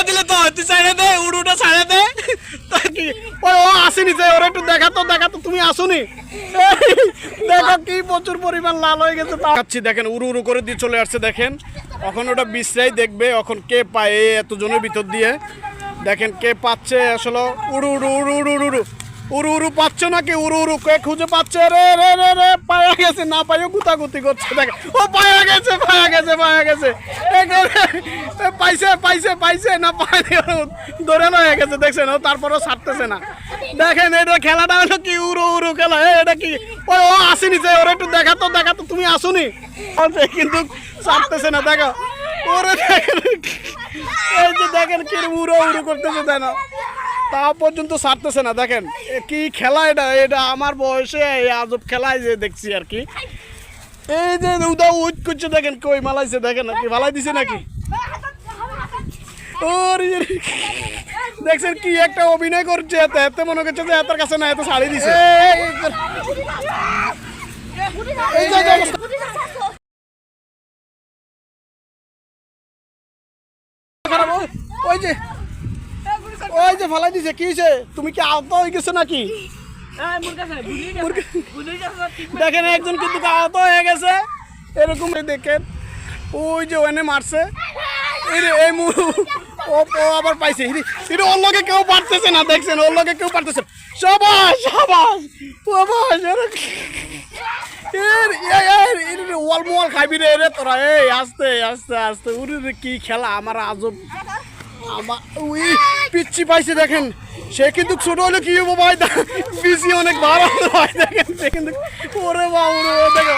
ছাড়া দিলে তো তুই ছাড়া দে, উড়ুটা ছাড়া দে। ও আসেনি যে, ওরা একটু দেখা তো দেখা তো, তুমি আসুনি? দেখো কি প্রচুর পরিমাণ লাল হয়ে গেছে পাচ্ছি দেখেন, উড়ু উড়ু করে দিয়ে চলে আসছে, দেখেন। এখন ওটা বিশ্রাই দেখবে, এখন কে পায় এতজনের ভিতর দিয়ে। দেখেন, কে পাচ্ছে, আসলে উড়ু উড়ু উড়ু উড়ু উড়ু। উড়ু উড়ু পাচ্ছ নাকি? উড়ু উড়ু কে খুঁজে পাচ্ছে? রে রে রে রে, পায়া গেছে, না পাইও গুতাগুতি করছে, দেখে। ও, পায়া গেছে পায়া গেছে পায়া গেছে। পাইছে পাইছে পাইছে, না পাইনি ধরে হয়ে গেছে, দেখছেন? ও তারপরও ছাড়তেছে না। দেখেন, এটা খেলাটা হলো কি উড়ু উড়ু খেলা এটা কি? ও ও আসেনি যে, ওরা একটু দেখা তো, দেখা তুমি আসুনি? কিন্তু ছাড়তেছে না, দেখো। ওরে দেখেন, এই যে দেখেন, কি উড়ো উড়ো করতেছে না তা পর্যন্ত ছাড়তেছে না, দেখেন। কি খেলা এটা? এটা আমার বয়সে এই আজব খেলায় যে দেখছি আর কি। এই যে উদা উইট করছে দেখেন কই মালাইছে, দেখেন নাকি মালাই দিছে নাকি? ওরে দেখছেন কি একটা অভিনয় করছে, এত এত মনে করছে যে এত কাছে না, এত শাড়ি দিছে। ওই যে। যে ফালাই দিছে কি হয়েছে তুমি কি আহত হয়ে গেছো নাকি? দেখেন একজন কিন্তু আহত হয়ে গেছে। এরকম দেখেন ওই যে ওখানে মারছে। এই ও আবার পাইছে। ওর লগে কেউ পারতেছে না দেখছেন? ওর লগে কেউ পারতেছে। সাবাস ওয়াল মোয়াল খাইবি রে তোরা। এই আস্তে আস্তে আস্তে। উরি কি খেলা আমার আজব। আমার উই পিচ্ছি পাইছে দেখেন। সে কিন্তু ছোট হলে কি হব ভাই? পিসি অনেক ভালো ভাই দেখেন সে কিন্তু ওরে বাবু দেখো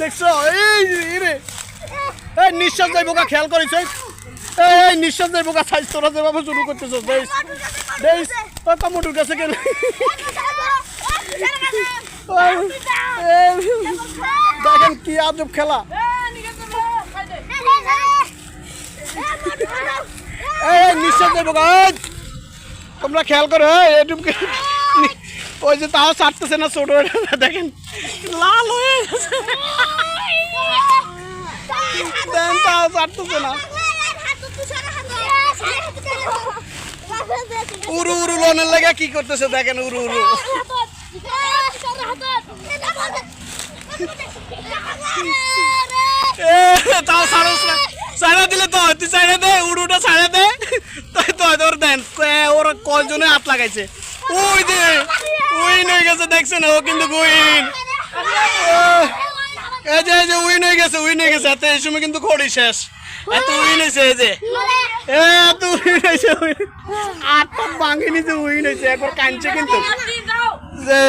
দেখছ? এই রে। এই নিঃশ্বাস যাইব কা খেয়াল করিস এই। নিঃশ্বাস যাইব কা সাইজ তোরা যেভাবে শুরু করতেছ দেশ দেশ ও কমোটুর কাছে গেলে। দেখেন কি আজব খেলা। তোমরা খেয়াল করো এই ওই যে তাও ছাড়তেছে না, ছোট দেখেন। লাল হয়ে গেছে। তাও ছাড়তেছে না। উরু উরু লোনের লেগে কি করতেছে, দেখেন উরু উরু তাও ছাড়ো, ছাড়া দিলে তো তুই ছাড়া দে, উড়ুটা ছাড়া দে তাই তো তোর দেন এ, কয়জনে হাত লাগাইছে। ওই যে, উইন হয়ে গেছে, দেখছেন? ও কিন্তু উইন। এই যে এই যে, উইন হয়ে গেছে, উইন হয়ে গেছে। এত এই সময় কিন্তু ঘড়ি শেষ। এত উইন হয়েছে, এই যে। এত উইন হয়েছে আটটা ভাঙি নিছে উইন হয়েছে, একবার কাঁদছে কিন্তু। যে।